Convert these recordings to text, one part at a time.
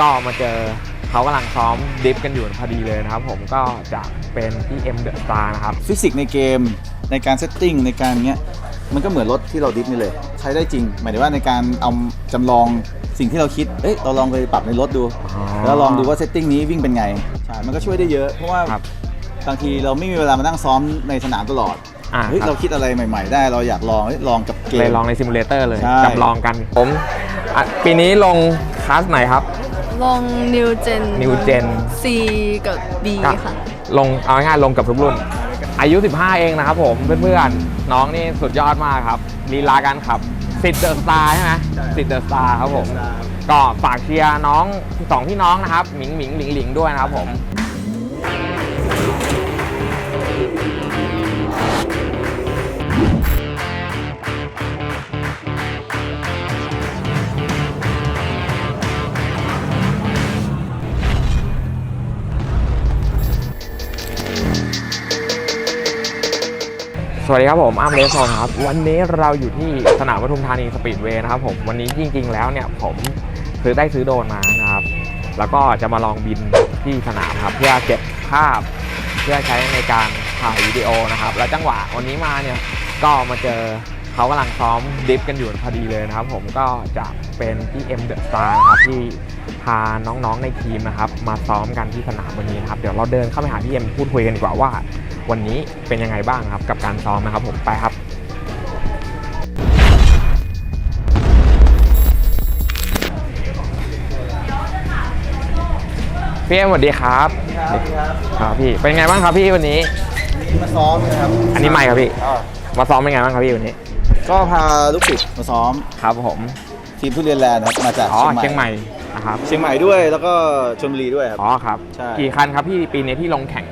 ก็มาเจอเขากำลังซ้อมดิฟกันอยู่พอดีเลยนะครับ ผมก็จะเป็นที่ M The Star นะครับ ฟิสิกส์ในเกมในการเซตติ้งในการเงี้ยมันก็เหมือนรถที่เราดิฟนี่เลย ใช้ได้จริง หมายถึงว่าในการเอาจำลองสิ่งที่เราคิด เอ้ยเราลองไปปรับในรถดู อ๋อแล้วลองดูว่าเซตติ้งนี้วิ่งเป็นไงใช่มันก็ช่วยได้เยอะ เพราะว่าครับบางทีเราไม่มีเวลามานั่งซ้อมในสนามตลอดอ่าเฮ้ยครับ เราคิดอะไรใหม่ ๆ ได้เราอยากลองเฮ้ยลองกับเกเลยมลองในซิมูเลเตอร์เลยใช่ จำลองกันผมอะปีนี้ลงคลาสไหนครับ ลง New Gen New Gen C กับ B ก็ค่ะ ลงเอาง่ายๆลงกับทุกรุ่น อายุ 15 เองนะครับผมเพื่อนๆ น้องนี่สุดยอดมากครับลีลาการขับสิทธิ์เดอะสตาร์ใช่ไหมสิทธิ์เดอะสตาร์ครับผม ก็ฝากเชียร์น้องสองพี่น้องนะครับ หมิงหมิงหลิงหลิงด้วยนะครับผม สวัสดีครับผมอ้ามเลสโซนครับ วันนี้เราอยู่ที่สนามปทุมธานีสปีดเวย์นะครับผม วันนี้จริง ๆ แล้วเนี่ยผมซื้อได้ซื้อโดนมานะครับ แล้วก็จะมาลองบินที่สนามครับ เพื่อเก็บภาพ เพื่อใช้ในการถ่ายวิดีโอนะครับ แล้วจังหวะวันนี้มาเนี่ยก็มาเจอเขากำลังซ้อมดิฟกันอยู่พอดีเลยนะครับ ผมก็จะเป็นที่ M The Star นะครับที่พาน้องๆในทีมนะครับ มาซ้อมกันที่สนามวันนี้นะครับ เดี๋ยวเราเดินเข้าไปหาพี่เอ็มพูดคุยกันดีกว่าว่า วันนี้เป็นยังไงบ้างครับกับการซ้อมนะครับผมไปครับพี่เอ็มสวัสดีครับครับพี่เป็นไงบ้างครับพี่วันนี้นี่มาซ้อมนะครับอันนี้ไม่ครับพี่อ่ามาซ้อมเป็นไงบ้างครับพี่วันนี้ก็พาลูกศิษย์มาซ้อมครับผมทีมทุเรียนแลนด์ครับมาจากอ๋อเชีเชียยงงใหใหม่ม่นะครับเชียงใหม่ด้วยแล้วก็ชลบุรีด้วยครับอ๋อครับใช่กี่คันครับพี่ปีนี้ที่ลงแข่ง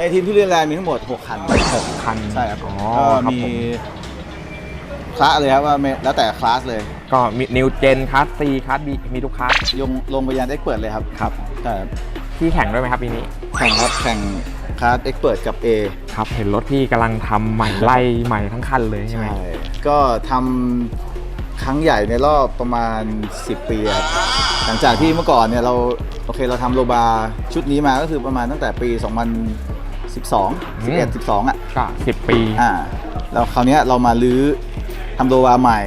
ในทีมทุเรียนแลนด์มีทั้งหมด 6 คัน หกคันใช่ครับอ๋อก็ครับมีผมคลาสเลยครับว่าไม่แล้วแต่คลาสเลยก็มีนิวเจนคัสซีคัสบีมีทุกคัสลงลงไปยันเอ็กเปิดเลยครับครับใช่พี่แข่งด้วยไหมครับปีนี้ แข่งครับแข่งคลาสเอ็กเปิดกับ A ครับ เห็นรถพี่กำลังทำใหม่ไล่ใหม่ทั้งคันเลยใช่ไหมก็ทำครั้งใหญ่ในรอบประมาณ 10 ปีครับหลังจากที่เมื่อก่อนเนี่ยเราโอเคเราทำโลบาชุดนี้มาก็คือประมาณตั้งแต่ปี 2012 11 12อะก็สิบปี อ่าแล้วคราวเนี้ยเรามาลื้อทำโลบาใหม่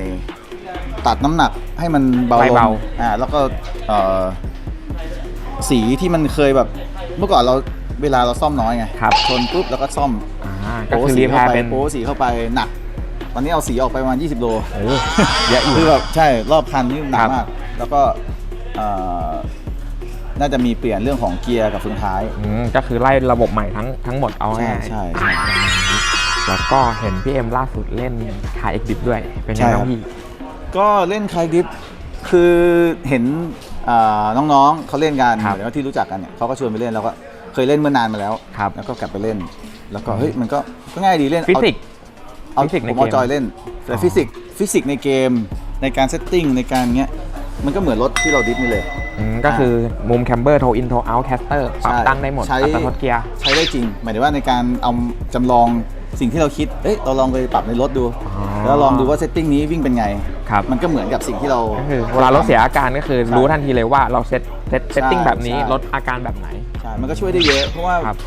ตัดน้ำหนักให้มันเบาไล่ลเบางอ่าแล้วก็เอ่อสีที่มันเคยแบบ เมื่อก่อนเราเวลาเราซ่อมน้อยไงครับชนปุ๊บแล้วก็ซ่อมอ่าก็โป๊คือสีรีแพเข้าร์ไปเป็น โป๊สีเข้าไปหนัก ตอนนี้เอาสีออกไปประมาณ 20 โลโอ้เยอะอยู่ คือแบบใช่รอบคันนี่หนัคกรับ มาก แล้วก็เอ่อ น่าจะมีเปลี่ยนเรื่องของเกียร์กับเฟืองท้าย อืมก็คือไล่ระบบใหม่ทั้งทั้งหมดเอาใช่ง่ายใช่ใช่ แล้วก็เห็นพี่เอ็มล่าสุดเล่นขายเอ็กดิบด้วย เป็นยังใช่ไงครับ บ้างพี่ ก็เล่นคลายดิฟคือเห็นอ่าน้องๆเขาเล่นกันครับหรือว่าที่รู้จักกันเนี่ยเขาก็ชวนไปเล่นแล้วก็เคยเล่นเมื่อนานมาแล้ว ครับ แล้วก็กลับไปเล่น แล้วก็เฮ้ยมันก็ก็ง่ายดีเล่นฟิเอา สิกส์ เอาฟิสิกส์ในผมเอาเกมจอยเล่นแต่อ๋อ ฟิสิกส์ฟิสิกส์ในเกมในการเซตติ้งในการเงี้ยมันก็เหมือนรถที่เราดิฟนี่เลย อืมก็คือมุมแคมเบอร์โทอินโทเอาแคสเตอร์ปรับใช่ตั้งได้หมดใช้ อัตโนมัติเกียร์ ใช้ได้จริง หมายถึงว่าในการเอาจำลองสิ่งที่เราคิด เอ้ย เราลองไปปรับในรถดู อ๋อแล้วลองดูว่าเซตติ้งนี้วิ่งเป็นไง ครับ มันก็เหมือนกับสิ่งที่เรา ก็คือเวลารถเสียอาการก็คือใช่รู้ทันทีเลยว่าเราเซตเซตเซตติ้งใช่แบบนี้ใช่ลดอาการแบบไหน ใช่มันก็ช่วยได้เยอะ เพราะว่าครับ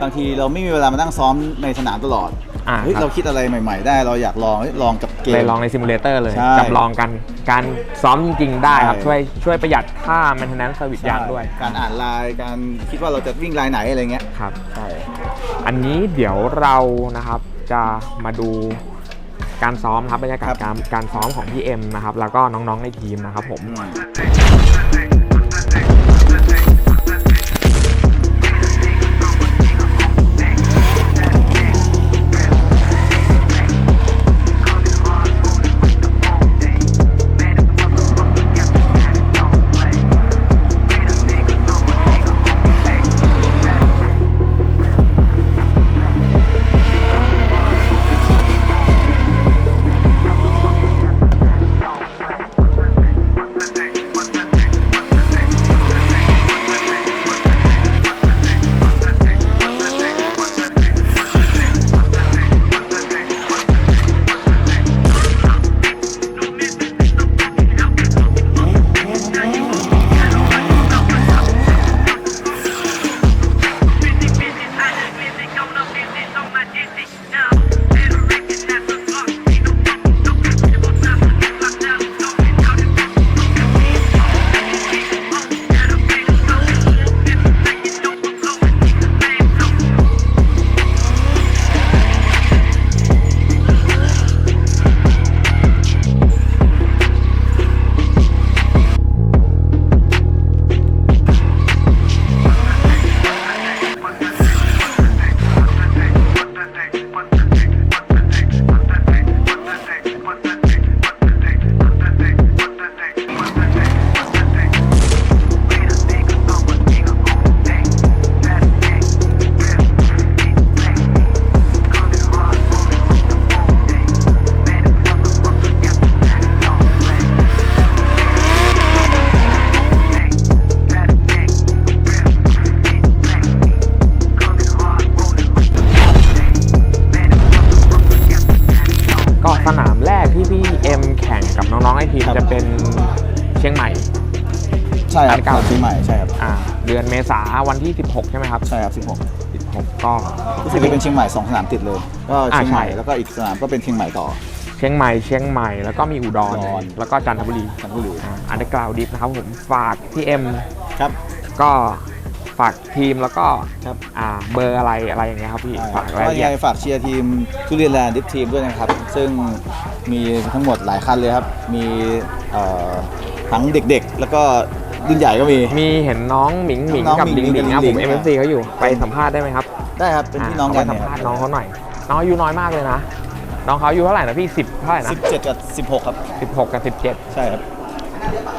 บางทีเราไม่มีเวลามานั่งซ้อมในสนามตลอด อ่าเฮ้ยครับ เราคิดอะไรใหม่ ๆ ได้เราอยากลองเฮ้ยลองกับเกเลยมลองในซิมูเลเตอร์เลยใช่จำลองกันการซ้อมจริงๆได้ครับ ใช่ ช่วยช่วยประหยัดค่า maintenance service ยางด้วยการอ่านลายการคิดว่าเราจะวิ่งลายไหนอะไรเงี้ยครับ ใช่อันนี้เดี๋ยวเรานะครับจะมาดูการซ้อมครับบรรยากาศการการซ้อมของพี่เอ็มนะครับ แล้วก็น้องๆในทีมนะครับผม อืม ช่ครับเก่าเชียงใหม่ใช่ครับอ่าเดือนเมษาวันที่ 16 ใช่ไหมครับ ใช่ครับ16ก็16รู้สึกจะเป็นเชียงใหม่สองสนามติดเลยก็เชียงใหม่อ่าใช่แล้วก็อีกสนามก็เป็นเชียงใหม่ต่อเชียงใหม่เชียงใหม่แล้วก็มีอุดรอุดรแล้วก็จันทบุรีจันทบุรีอันเดอร์กราวดิฟนะครับผมฝากพี่เอ็มครับก็ฝากทีมแล้วก็ครับอ่าเบอร์อะไรอะไรอย่างเงี้ยครับพี่ใช่คฝารับกรายก็ละเอียัยงดไงฝากเชียร์ทีมทุเรียนแลนด์ดิฟทีมด้วยนะครับ ซึ่งมีทั้งหมดหลายคันเลยครับ มีเอ่อทั้งเด็กๆ แล้วก็ รุ่นใหญ่ก็มี มีเห็นน้องหมิงหมิงน้องกับหมิลิงงหมิลิงงครับลิผงมลิง MFC เขาอยู่ไปสัมภาษณ์ได้ไหมครับได้ครับ เป็นพี่น้องากันไปสัเนี่มยภาษณ์น้องเขาหน่อย น้องอายุน้อยมากเลยนะ น้องเขาอายุเท่าไหร่นะพี่สิบเท่าไหร่นะสิบเจ็ดกับสิบหกครับ สิบหกกับสิบเจ็ดใช่ครับ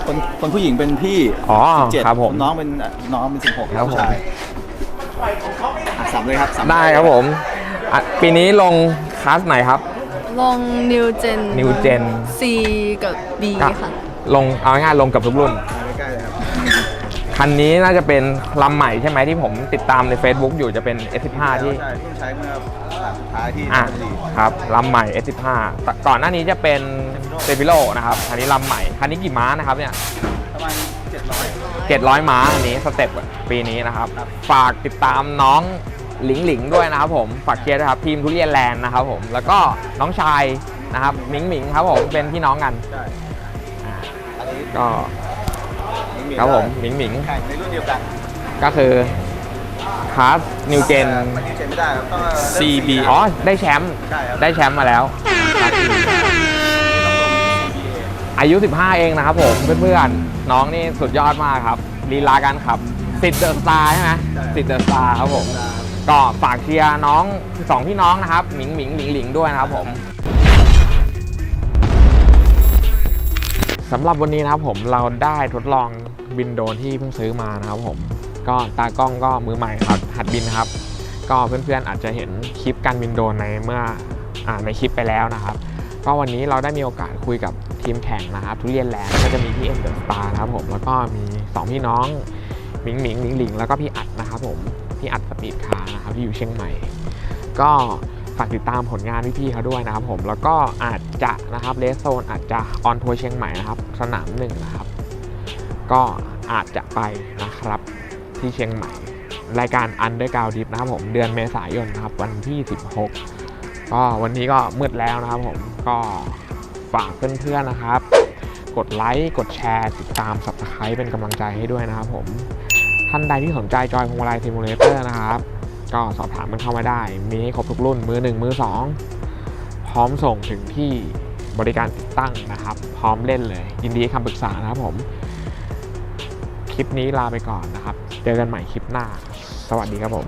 คนคนผู้หญิงเป็นพี่อ๋อเจ็ดครับผม น้องเป็นน้องเป็นสิบหกครับผม ผู้ชายอะสามเลยครับสามได้ครับผมอะปีนี้ลงคลาสไหนครับลงนิวเจน New Gen C กับ B ก็ค่ะ ลงเอาง่ายๆลงกับทุกรุ่นใกล้ๆเลยครับ คันนี้น่าจะเป็นลำใหม่ใช่ไหมที่ผมติดตามใน Facebook อยู่จะเป็น S15 ที่ใช่ที่ใช้เมื่อสามสุดท้ายที่อะจันทบุรีครับลำใหม่ S15 แต่ก่อนหน้านี้จะเป็นเซฟิโลนะครับคันนี้ลำใหม่คันนี้กี่ม้านะครับเนี่ย ประมาณเจ็ดร้อย700 ม้าอันนี้สเต็ปปีนี้นะครับ ฝากติดตามน้องหลิงหลิงด้วยนะครับผม ฝากเชียร์ด้วยครับทีมทุเรียนแลนด์นะครับผม แล้วก็น้องชายนะครับหมิงหมิงครับผม เป็นพี่น้องกันใช่ อ่าอันนี้ก็ ครับผมหมิงหมิงแข่งในรุ่นเดียวกันก็คือคลาสนิวเจน มันนิวเจนไม่ได้ครับต้อง CB อ๋อ ได้แชมป์ใช่ครับ ได้แชมป์มาแล้ว อายุ 15 เองนะครับผมเพื่อนๆ น้องนี่สุดยอดมากครับลีลาการขับสิทธิ์เดอะสตาร์ใช่ไหมสิทธิ์เดอะสตาร์ครับผม ก็ฝากเชียร์น้องสองพี่น้องนะครับ หมิงหมิงหลิงหลิงด้วยนะครับผม สำหรับวันนี้นะครับผมเราได้ทดลองบินโดรนที่เพิ่งซื้อมานะครับผมก็ตากล้องก็มือใหม่ครับหัดบินครับ ก็เพื่อนๆอาจจะเห็นคลิปการบินโดรนในเมื่ออในคลิปไปแล้วนะครับ ก็วันนี้เราได้มีโอกาสคุยกับทีมแข่งนะครับ ทุเรียนแลนด์ก็จะมีพี่เอ็มเดอะสตาร์นะครับผมแล้วก็มีสองพี่น้องหมิงหมิงหลิงหลิงแล้วก็พี่อัดนะครับผมพี่อัดสปีดคาร์นะครับที่อยู่เชียงใหม่ ก็ ฝากติดตามผลงานพี่ๆเขาด้วยนะครับผมแล้วก็อาจจะนะครับเลสโซนอาจจะออนทัวร์เชียงใหม่นะครับ สนามหนึ่งนะครับ ก็อาจจะไปนะครับที่เชียงใหม่ รายการ Underground Deep นะครับผมเดือนเมษายนนะครับ วันที่ 16 ก็วันนี้ก็มืดแล้วนะครับผมก็ฝากเพื่อนๆนะครับ กดไลค์กดแชร์ติดตาม Subscribe เป็นกำลังใจให้ด้วยนะครับผมท่านใดที่สนใจจอยพวงมาลัยซิมูเลเตอร์นะครับ ก็สอบถามมันเข้ามาได้ มีให้ครบทุกรุ่นมือ 1 มือ 2 พร้อมส่งถึงที่บริการติดตั้งนะครับ พร้อมเล่นเลย ยินดีให้คำปรึกษานะครับผม คลิปนี้ลาไปก่อนนะครับ เจอกันใหม่คลิปหน้า สวัสดีครับผม